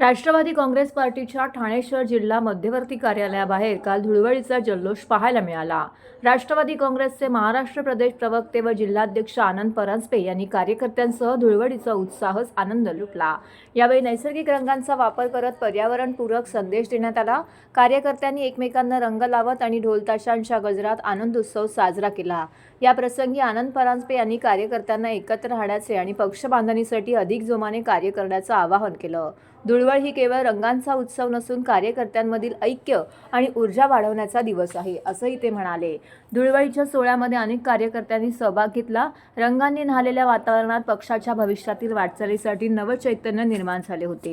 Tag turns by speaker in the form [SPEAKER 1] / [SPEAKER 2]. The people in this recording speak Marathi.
[SPEAKER 1] राष्ट्रवादी काँग्रेस पार्टीच्या ठाणे शहर जिल्हा मध्यवर्ती कार्यालयाबाहेर काल धुळवडीचा जल्लोष पाहायला मिळाला. राष्ट्रवादी काँग्रेसचे महाराष्ट्र प्रदेश प्रवक्ते व जिल्हाध्यक्ष आनंद परांजपे यांनी कार्यकर्त्यांसह धुळवडीचा उत्साह आनंद लुटला. यावेळी नैसर्गिक रंगांचा वापर करत पर्यावरणपूरक संदेश देण्यात आला. कार्यकर्त्यांनी एकमेकांना रंग लावत आणि ढोलताशांच्या गजरात आनंद उत्सव साजरा केला. या प्रसंगी आनंद परांजपे यांनी कार्यकर्त्यांना एकत्र राहण्याचे आणि पक्ष बांधणीसाठी अधिक जोमाने कार्य करण्याचं आवाहन केलं. धुळवड ही केवळ रंगांचा उत्सव नसून कार्यकर्त्यांमधील ऐक्य आणि ऊर्जा वाढवण्याचा दिवस आहे असंही ते म्हणाले. धुळवडीच्या सोहळ्यामध्ये अनेक कार्यकर्त्यांनी सहभाग घेतला. रंगांनी न्हालेल्या वातावरणात पक्षाच्या भविष्यातील वाटचालीसाठी नवचैतन्य निर्माण झाले होते.